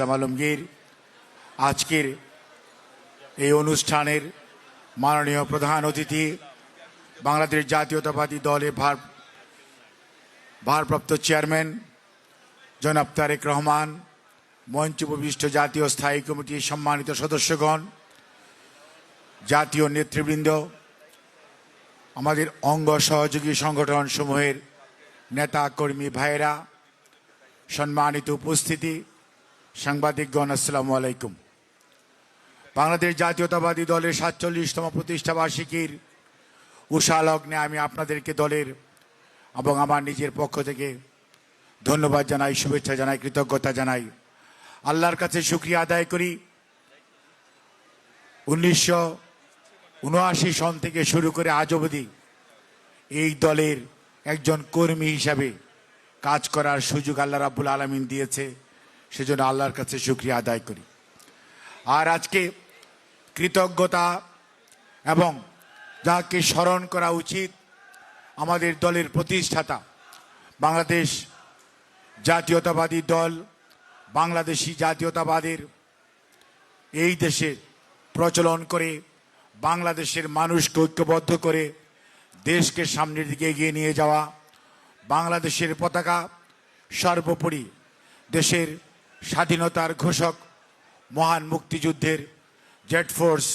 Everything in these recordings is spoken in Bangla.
ইসলাম আলমগীর আজকের এই অনুষ্ঠানের মাননীয় প্রধান অতিথি বাংলাদেশ জাতীয়তাবাদী দলের ভার ভারপ্রাপ্ত চেয়ারম্যান জনাব তারেক রহমান মঞ্চ উপবিষ্ট জাতীয় স্থায়ী কমিটির সম্মানিত সদস্যগণ, জাতীয় নেতৃবৃন্দ, আমাদের অঙ্গ সহযোগী সংগঠন সমূহের নেতা কর্মী ভাইয়েরা, সম্মানিত উপস্থিতি সাংবাদিকগণ, আসসালামু আলাইকুম। বাংলাদেশ জাতীয়তাবাদী দলের সাতচল্লিশতম প্রতিষ্ঠা বার্ষিকীর উষালগ্নে আমি আপনাদেরকে দলের এবং আমার নিজের পক্ষ থেকে ধন্যবাদ জানাই, শুভেচ্ছা জানাই, কৃতজ্ঞতা জানাই। আল্লাহর কাছে শুক্রিয়া আদায় করি। উনিশশো উনআশি সন থেকে শুরু করে আজ অবধি এই দলের একজন কর্মী হিসাবে কাজ করার সুযোগ আল্লাহ রাব্বুল আলমিন দিয়েছে। সেজন্য আল্লাহর কাছে শুক্রিয়া আদায় করি। আর আজকে কৃতজ্ঞতা এবং যাকে স্মরণ করা উচিত আমাদের দলের প্রতিষ্ঠাতা, বাংলাদেশ জাতীয়তাবাদী দল, বাংলাদেশি জাতীয়তাবাদের এই দেশের প্রচলন করে, বাংলাদেশের মানুষকে ঐক্যবদ্ধ করে দেশকে সামনের দিকে এগিয়ে নিয়ে যাওয়া, বাংলাদেশের পতাকা সর্বোপরি দেশের স্বাধীনতার ঘোষক, মহান মুক্তিযুদ্ধের জেট ফোর্স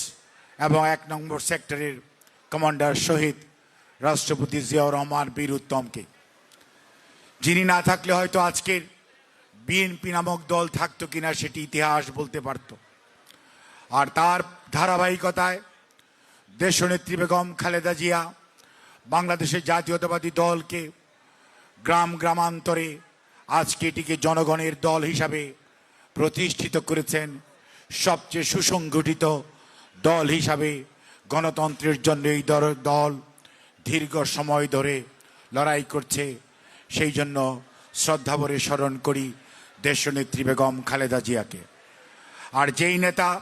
এবং এক নম্বর সেক্টরের কমান্ডার শহীদ রাষ্ট্রপতি জিয়াউর রহমান বীর উত্তমকে। যিনি না থাকলে হয়তো আজকের বিএনপি নামক দল থাকতো কিনা সেটি ইতিহাস বলতে পারত। আর তার ধারাবাহিকতায় দেশনেত্রী বেগম খালেদা জিয়া বাংলাদেশের জাতীয়তাবাদী দলকে গ্রাম গ্রামান্তরে আজকে এটিকে জনগণের দল হিসাবে প্রতিষ্ঠিত করেছেন সবচেয়ে সুসংগঠিত দল হিসাবে গণতন্ত্রের জন্য এই দল দীর্ঘ সময় ধরে লড়াই করছে। সেই জন্য শ্রদ্ধাভরে স্মরণ করি দেশনেত্রী বেগম খালেদা জিয়াকে। আর যেই নেতা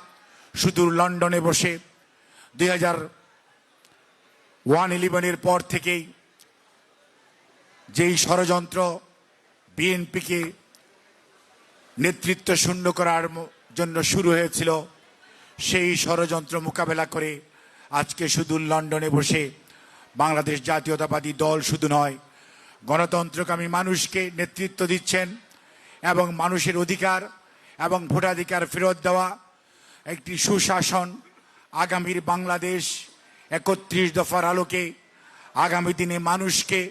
সুদূর লন্ডনে বসে দুই হাজার ওয়ান ইলেভেনের পর থেকেই যেই ষড়যন্ত্র বিএনপিকে নেতৃত্ব শূন্য করার জন্য শুরু হয়েছিল সেই ষড়যন্ত্র মোকাবেলা করে আজকে শুধু লন্ডনে বসে বাংলাদেশ জাতীয়তাবাদী দল শুধু নয়, গণতন্ত্রকামী মানুষকে নেতৃত্ব দিচ্ছেন এবং মানুষের অধিকার এবং ভোটাধিকার ফেরত দেওয়া একটি সুশাসন আগামীর বাংলাদেশ একত্রিশ দফার আলোকে, আগামী দিনে মানুষকে,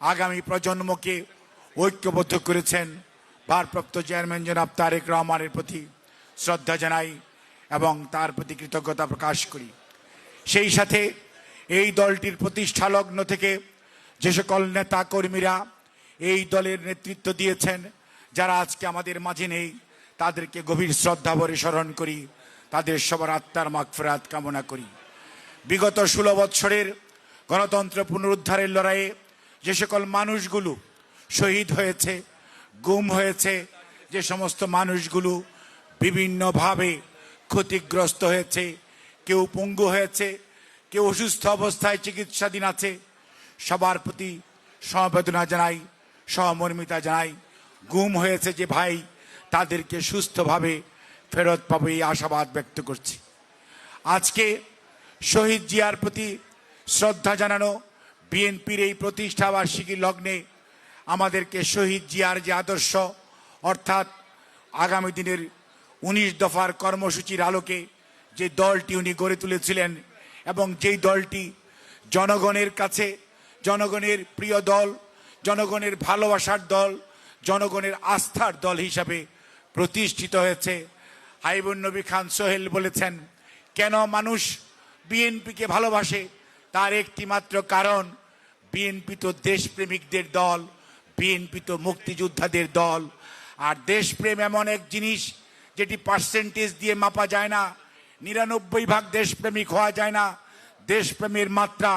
আগামী প্রজন্মকে ঐক্যবদ্ধ করেছেন ভারপ্রাপ্ত চেয়ারম্যান জনাব তারেক রহমানের প্রতি শ্রদ্ধা জানাই এবং তার প্রতি কৃতজ্ঞতা প্রকাশ করি। সেই সাথে এই দলটির প্রতিষ্ঠা লগ্ন থেকে যে সকল নেতা কর্মীরা এই দলের নেতৃত্ব দিয়েছেন, যারা আজকে আমাদের মাঝে নেই, তাদেরকে গভীর শ্রদ্ধা ভরে স্মরণ করি, তাদের সবার আত্মার মাগফেরাত কামনা করি। বিগত ষোলো বৎসরের গণতন্ত্র পুনরুদ্ধারের লড়াইয়ে যে সকল মানুষগুলো শহীদ হয়েছে, গুম হয়েছে, যে সমস্ত মানুষগুলো বিভিন্নভাবে ক্ষতিগ্রস্ত হয়েছে, কেউ পঙ্গু হয়েছে, কেউ অসুস্থ অবস্থায় চিকিৎসাধীন আছে, সবার প্রতি সমবেদনা জানাই, সহমর্মিতা জানাই, গুম হয়েছে যে ভাই, তাদেরকে সুস্থভাবে ফেরত পাবে এই আশাবাদ ব্যক্ত করছি। আজকে শহীদ জিয়ার প্রতি শ্রদ্ধা জানানো, বিএনপির এই প্রতিষ্ঠাবার্ষিকী লগ্নে আমাদেরকে শহীদ জিয়ার যে আদর্শ, অর্থাৎ আগামী দিনের উনিশ দফার কর্মসূচির আলোকে যে দলটি উনি গড়ে তুলেছিলেন এবং যেই দলটি জনগণের কাছে, জনগণের প্রিয় দল, জনগণের ভালোবাসার দল, জনগণের আস্থার দল হিসাবে প্রতিষ্ঠিত হয়েছে। হাইবুন নবী খান সোহেল বলেছেন, কেন মানুষ বিএনপিকে ভালোবাসে? তার একটি মাত্র কারণ, বিএনপি তো দেশপ্রেমিকদের দল। বিএনপি তো মুক্তিযোদ্ধাদের দল। আর দেশপ্রেম এমন এক জিনিস, যেটি পার্সেন্টেজ দিয়ে মাপা যায় না। নিরানব্বই ভাগ দেশপ্রেমিক হওয়া যায় না। দেশপ্রেমের মাত্রা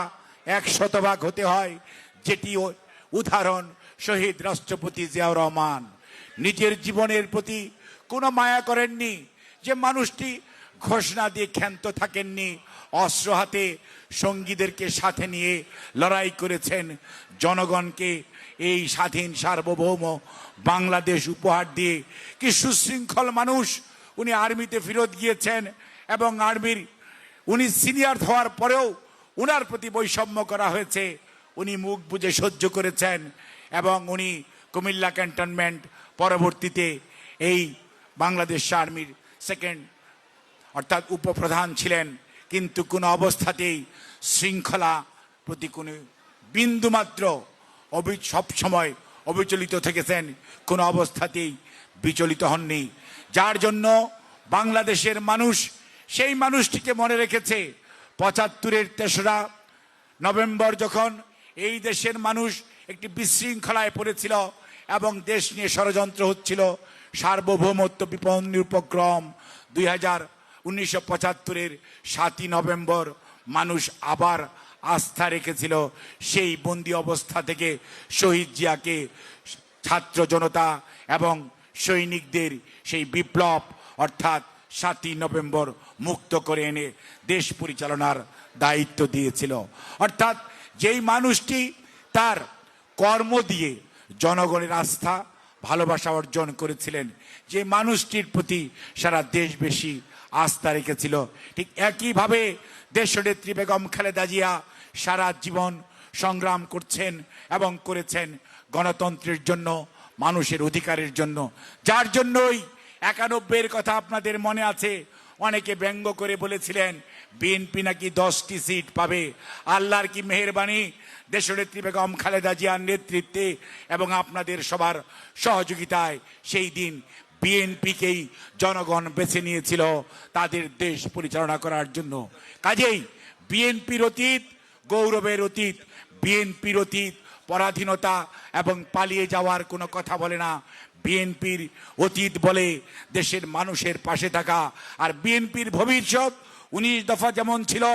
এক শতভাগ হতে হয়, যেটি উদাহরণ শহীদ রাষ্ট্রপতি জিয়াউর রহমান। নিজের জীবনের প্রতি কোনো মায়া করেননি, যে মানুষটি ঘোষণা দিয়ে ক্ষান্ত থাকেননি। অস্ত্র হাতে সঙ্গীদেরকে সাথে নিয়ে লড়াই করেছেন জনগণকে এই স্বাধীন সার্বভৌম বাংলাদেশ উপহার দিয়ে। কি সুশৃঙ্খল মানুষ উনি আর্মিতে ফেরত গিয়েছেন এবং আর্মির উনি সিনিয়র হওয়ার পরেও উনার প্রতি বৈষম্য করা হয়েছে। উনি মুখ বুজে সহ্য করেছেন এবং উনি কুমিল্লা ক্যান্টনমেন্ট পরবর্তীতে এই বাংলাদেশ আর্মির সেকেন্ড অর্থাৎ উপপ্রধান ছিলেন। কিন্তু কোনো অবস্থাতেই শৃঙ্খলা প্রতি কোনো বিন্দুমাত্র অবি সবসময় অবিচলিত থেকেছেন, কোনো অবস্থাতেই বিচলিত হননি। যার জন্য বাংলাদেশের মানুষ, সেই মানুষটিকে মনে রেখেছে, পঁচাত্তরের তেসরা নভেম্বর যখন এই দেশের মানুষ একটি বিশৃঙ্খলায় পড়েছিল এবং দেশ নিয়ে ষড়যন্ত্র হচ্ছিল, সার্বভৌমত্ব বিপন্ন উপক্রম দুই হাজার উনিশশো পঁচাত্তরের সাতই নভেম্বর মানুষ আবার আস্থা রেখেছিল সেই বন্দি অবস্থা থেকে শহীদ জিয়াকে ছাত্র জনতা এবং সৈনিকদের সেই বিপ্লব অর্থাৎ সাতই নভেম্বর মুক্ত করে এনে দেশ পরিচালনার দায়িত্ব দিয়েছিল। অর্থাৎ যেই মানুষটি তার কর্ম দিয়ে জনগণের আস্থা, ভালোবাসা অর্জন করেছিলেন, যে মানুষটির প্রতি সারা দেশ বেশি আস্থা রেখেছিল ঠিক একইভাবে দেশনেত্রী বেগম খালেদা জিয়া সারা জীবন সংগ্রাম করছেন এবং করেছেন গণতন্ত্রের জন্য, মানুষের অধিকারের জন্য। যার জন্যই একানব্বইয়ের কথা আপনাদের মনে আছে, অনেকে ব্যঙ্গ করে বলেছিলেন বিএনপি নাকি দশটি সিট পাবে। আল্লাহর কি মেহরবানি দেশনেত্রী বেগম খালেদা জিয়ার নেতৃত্বে এবং আপনাদের সবার সহযোগিতায় সেই দিন বিএনপিকেই জনগণ বেছে নিয়েছিল তাদের দেশ পরিচালনা করার জন্য। কাজেই বিএনপির অতীত, গৌরবের অতীত, বিএনপির অতীত, পরাধীনতা এবং পালিয়ে যাওয়ার কোনো কথা বলে না। বিএনপির অতীত বলে দেশের মানুষের পাশে থাকা আর বিএনপির ভবিষ্যৎ উনিশ দফা যেমন ছিল,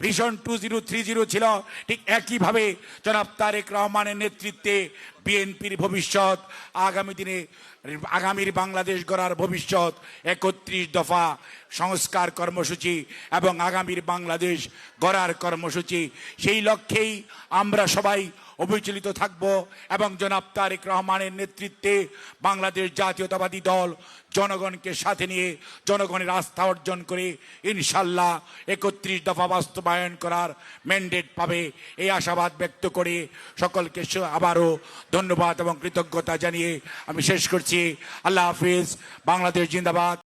ভীষণ টু জিরো থ্রি জিরো ছিল, ঠিক একইভাবে জনাব তারেক রহমানের নেতৃত্বে বিএনপির ভবিষ্যৎ, আগামী দিনে আগামীর বাংলাদেশ গড়ার ভবিষ্যৎ, একত্রিশ দফা সংস্কার কর্মসূচি এবং আগামীর বাংলাদেশ গড়ার কর্মসূচি। সেই লক্ষ্যেই আমরা সবাই অবিচলিত থাকব এবং জনাব তারেক রহমানের নেতৃত্বে বাংলাদেশ জাতীয়তাবাদী দল জনগণকে সাথে নিয়ে জনগণের আস্থা অর্জন করে ইনশাল্লাহ একত্রিশ দফা বাস্তবায়ন করার ম্যান্ডেট পাবে। এই আশাবাদ ব্যক্ত করে সকলকে আবারও ধন্যবাদ এবং কৃতজ্ঞতা জানিয়ে আমি শেষ করছি। আল্লাহ হাফিজ, বাংলাদেশ জিন্দাবাদ।